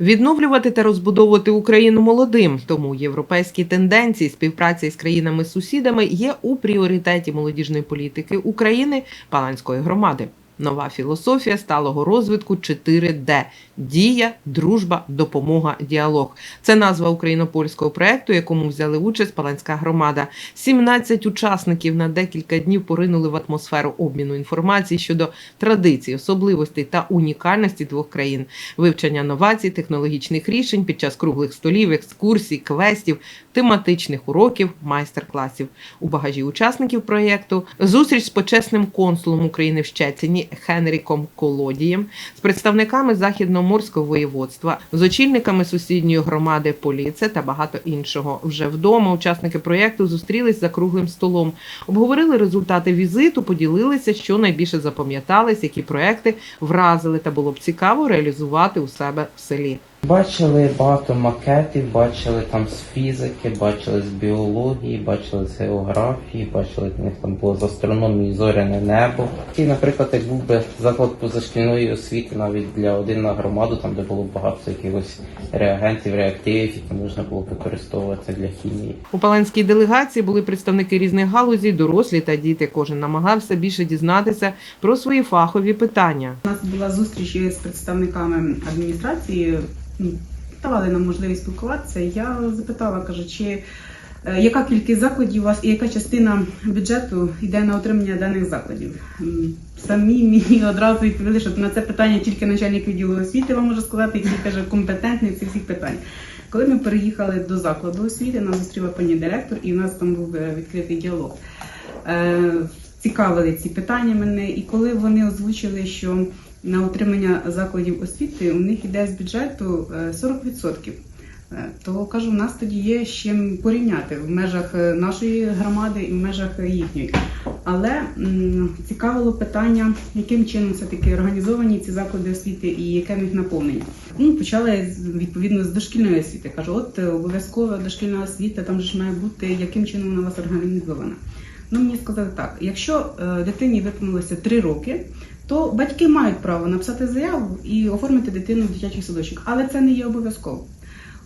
Відновлювати та розбудовувати Україну молодим, тому європейські тенденції співпраці з країнами-сусідами є у пріоритеті молодіжної політики України Паланської громади. Нова філософія сталого розвитку 4D – дія, дружба, допомога, діалог. Це назва україно-польського проекту, якому взяли участь Паланська громада. 17 учасників на декілька днів поринули в атмосферу обміну інформації щодо традицій, особливостей та унікальності двох країн, вивчення новацій, технологічних рішень під час круглих столів, екскурсій, квестів, тематичних уроків, майстер-класів. У багажі учасників проєкту зустріч з почесним консулом України в Щецині Хенріком Колодієм, з представниками західноморського воєводства, з очільниками сусідньої громади Поліце та багато іншого. Вже вдома учасники проєкту зустрілись за круглим столом, обговорили результати візиту, поділилися, що найбільше запам'ятались, які проекти вразили, та було б цікаво реалізувати у себе в селі. Бачили багато макетів, бачили там з фізики, бачили з біології, бачили з географії, бачили в них там було з астрономії зоряне небо. І, наприклад, як був би заклад позашкільної освіти навіть для один на громаду, там де було багато якихось реагентів, реактивів, які можна було використовувати для хімії. У паланській делегації були представники різних галузей, дорослі та діти. Кожен намагався більше дізнатися про свої фахові питання. У нас була зустріч із представниками адміністрації. Ну, Давали нам можливість спілкуватися. Я запитала, кажу, чи е, яка кількість закладів у вас і яка частина бюджету йде на отримання даних закладів? Самі мені одразу відповіли, що на це питання тільки начальник відділу освіти вам може сказати, який каже компетентний в цих всіх питань. Коли ми переїхали до закладу освіти, нас зустріла пані директор, і у нас там був е, відкритий діалог. Е, Цікавили ці питання мене, і коли вони озвучили, що на отримання закладів освіти у них йде з бюджету е, 40%. Е, То кажу, у нас тоді є з чим порівняти в межах е, нашої громади і в межах їхньої. Але цікавило питання, яким чином все таки організовані ці заклади освіти і яке в них наповнення. Ну почали відповідно з дошкільної освіти. Кажу, от е, обов'язкова дошкільна освіта, там ж має бути, яким чином вона вас організована. Ну мені сказали так: якщо е, дитині виповнилося 3 роки, то батьки мають право написати заяву і оформити дитину в дитячий садочок, але це не є обов'язково.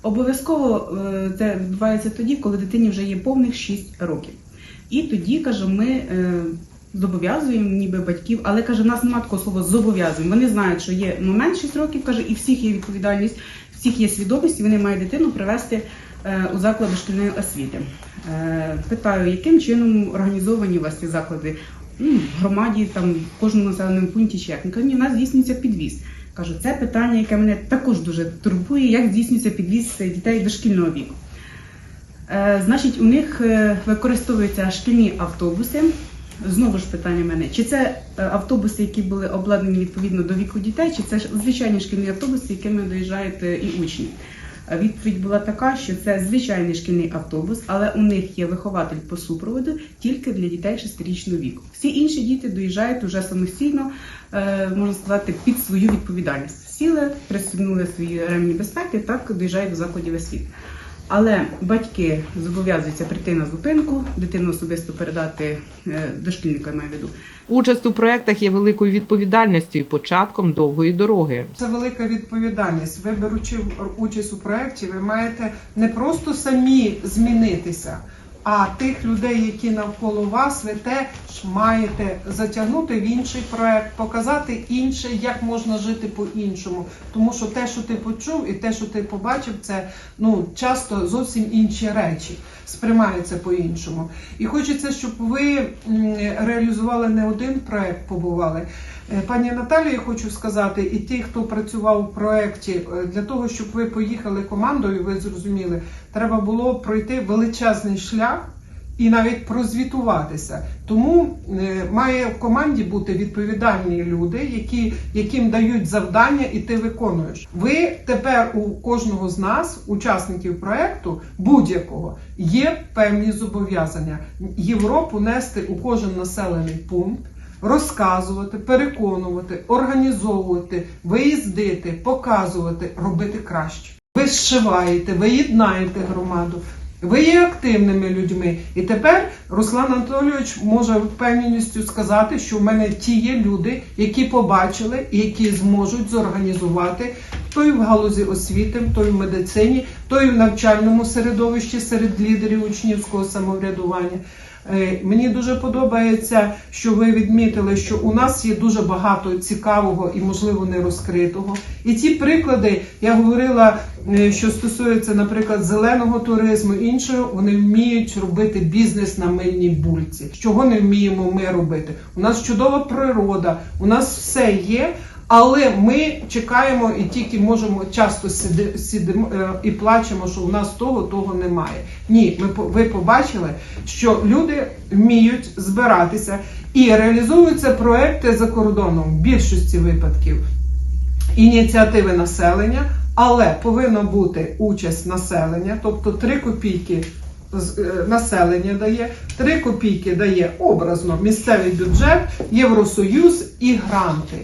Обов'язково е, це відбувається тоді, коли дитині вже є повних 6 років. І тоді, каже, ми е, зобов'язуємо ніби батьків, але каже, в нас немає такого слова зобов'язуємо. Вони знають, що є момент 6 років, каже, і всіх є відповідальність, всіх є свідомість, і вони мають дитину привести е, у заклади шкільної освіти. Питаю, яким чином організовані у вас ці заклади? Ну, в громаді, там, в кожному населеному пункті чи як. Він каже, ні, у нас здійснюється підвіз. Кажу, це питання, яке мене також дуже турбує, як здійснюється підвіз дітей дошкільного віку. Е, значить, у них е, використовуються шкільні автобуси. Знову ж питання мене, чи це е, автобуси, які були обладнані відповідно до віку дітей, чи це звичайні шкільні автобуси, якими доїжджають е, і учні? Відповідь була така, що це звичайний шкільний автобус, але у них є вихователь по супроводу тільки для дітей 6-річного віку. Всі інші діти доїжджають уже самостійно, е, можна сказати, під свою відповідальність. Сіли, пристебнули свої ремні безпеки, так доїжджають до закладів освіти. Але батьки зобов'язуються прийти на зупинку, дитину особисто передати е, дошкільника маю виду. Участь у проєктах є великою відповідальністю і початком довгої дороги. Це велика відповідальність. Ви беручи участь у проєкті, ви маєте не просто самі змінитися, а тих людей, які навколо вас, ви теж маєте затягнути в інший проєкт, показати інше, як можна жити по-іншому. Тому що те, що ти почув, і те, що ти побачив, це ну часто зовсім інші речі сприймаються по-іншому. І хочеться, щоб ви реалізували не один проєкт, побували. Е, Пані Наталії, хочу сказати, і ті, хто працював у проєкті, е, для того, щоб ви поїхали командою, ви зрозуміли, треба було пройти величезний шлях і навіть прозвітуватися. Тому е, має в команді бути відповідальні люди, які, яким дають завдання, і ти виконуєш. Ви тепер у кожного з нас, учасників проєкту, будь-якого, є певні зобов'язання. Європу нести у кожен населений пункт розказувати, переконувати, організовувати, виїздити, показувати, робити краще. Ви зшиваєте, ви єднаєте громаду. Ви є активними людьми. І тепер Руслан Анатолійович може впевненістю сказати, що в мене ті є люди, які побачили і які зможуть зорганізувати той в галузі освіти, той в медицині, той в навчальному середовищі серед лідерів учнівського самоврядування. Е, Мені дуже подобається, що ви відмітили, що у нас є дуже багато цікавого і, можливо, не розкритого. І ці приклади, я говорила, е, що стосується, наприклад, зеленого туризму, іншого, вони вміють робити бізнес на мильній бульці. Чого не вміємо ми робити? У нас чудова природа, у нас все є. Але ми чекаємо і тільки можемо часто сидимо е, і плачемо, що у нас того, того немає. Ні, ми ви побачили, що люди вміють збиратися і реалізовуються проекти за кордоном в більшості випадків ініціативи населення, але повинна бути участь населення, тобто 3 копійки е, населення дає, 3 копійки дає образно місцевий бюджет, Євросоюз і гранти.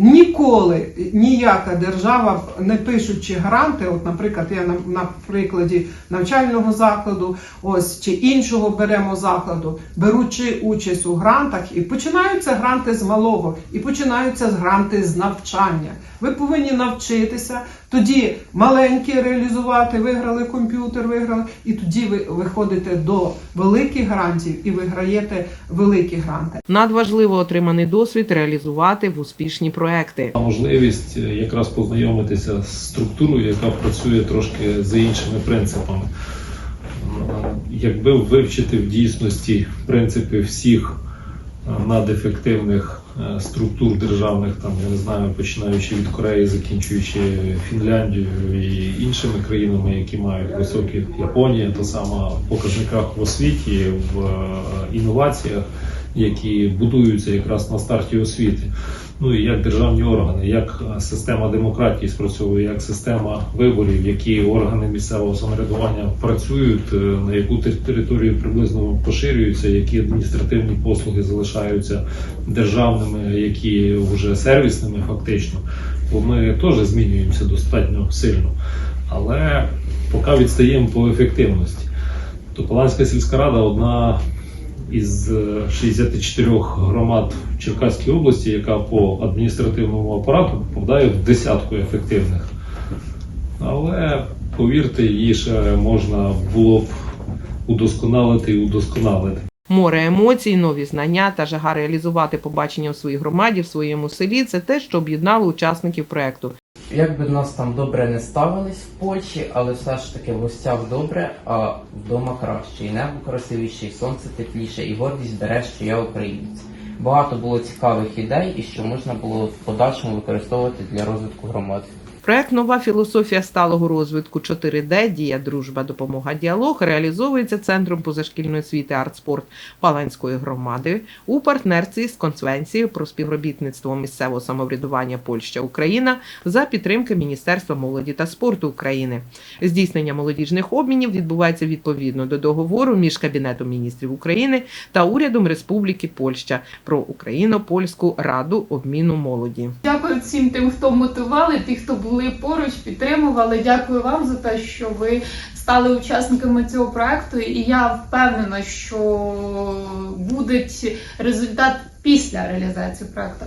Ніколи ніяка держава, не пишучи гранти, от, наприклад, я на, на прикладі навчального закладу, ось чи іншого беремо закладу, беручи участь у грантах, і починаються гранти з малого, і починаються гранти з навчання. Ви повинні навчитися, тоді маленькі реалізувати, виграли комп'ютер, виграли, і тоді ви виходите до великих грантів і виграєте великі гранти. Надважливо отриманий досвід реалізувати в успішні проекти. можливість е, якраз познайомитися з структурою, яка працює трошки за іншими принципами. Якби вивчити в дійсності принципи всіх надефективних е, структур державних, там я не знаю, починаючи від Кореї, закінчуючи Фінляндією і іншими країнами, які мають високі Японія, та сама в показниках в освіті, в е, інноваціях, які будуються якраз на старті освіти. Ну і як державні органи, як е, система демократії спрацьовує, як система виборів, які органи місцевого самоврядування працюють, е, на яку територію приблизно поширюються, які адміністративні послуги залишаються державними, які вже сервісними, фактично. Бо ми теж змінюємося достатньо сильно, але поки відстаємо по ефективності. То Паланська сільська рада одна із е, 64 громад в Черкаській області, яка по адміністративному апарату попадає в десятку ефективних. Але повірте, її ще можна було б удосконалити і удосконалити. Море емоцій, нові знання та жага реалізувати побачення в своїй громаді, в своєму селі це те, що об'єднало учасників проекту. Як би нас там добре не ставились в Польщі, але все ж таки в гостях добре, а вдома краще. І небо красивіше, і сонце тепліше, і гордість бере, що я українець. Багато було цікавих ідей, і що можна було в подальшому використовувати для розвитку громади. Проект Нова філософія сталого розвитку 4D, дія, дружба, допомога, діалог реалізовується центром позашкільної освіти артспорт Паланської громади у партнерстві з конвенцією про співробітництво місцевого самоврядування Польща Україна за підтримки Міністерства молоді та спорту України. Здійснення молодіжних обмінів відбувається відповідно до договору між Кабінетом міністрів України та урядом Республіки Польща про Україно-Польську раду обміну молоді. Дякую всім тим, хто мотивували, тих, хто були поруч, підтримували. Дякую вам за те, що ви стали учасниками цього проекту. І я впевнена, що буде результат після реалізації проекту.